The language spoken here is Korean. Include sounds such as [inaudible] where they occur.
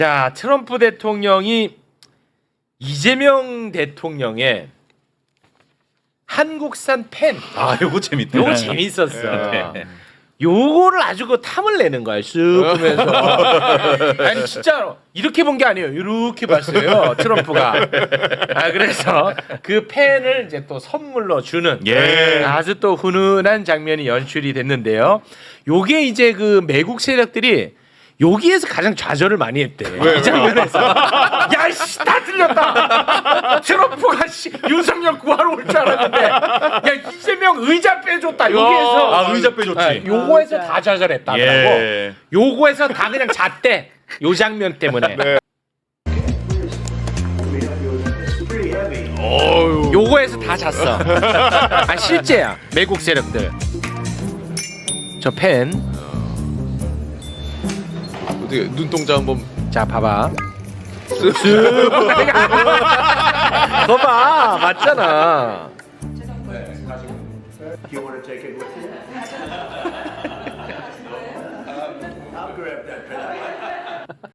자, 트럼프 대통령이 이재명 대통령의 한국산 펜. 아, 요거 재밌다. 요거 재밌었어. 네. 요거를 아주 그 탐을 내는 거야. 쓱 보면서. [laughs] 아니 진짜 이렇게 본 게 아니에요. 이렇게 봤어요. 트럼프가. 아 그래서 그 펜을 이제 또 선물로 주는 예. 아주 또 훈훈한 장면이 연출이 됐는데요. 요게 이제 그 매국 세력들이 여기에서 가장 좌절을 많이 했대. 이 장면에서. [laughs] 야, 씨, 다 틀렸다. 트럼프가 씨, 윤석열 구하러 올 줄 알았는데, 야, 이재명 의자 빼줬다. 여기에서. 아, 의자 빼줬지. 아, 요거에서 다 좌절했다고. 예. 요거에서 다 그냥 잤대. 요 장면 때문에. 요거에서 다 잤어. 아 실제야. 매국 세력들. 저 펜. 어떻게 눈동자 한번 자 봐봐 거봐 맞잖아 Do you want to take it with you? I'll grab that pen.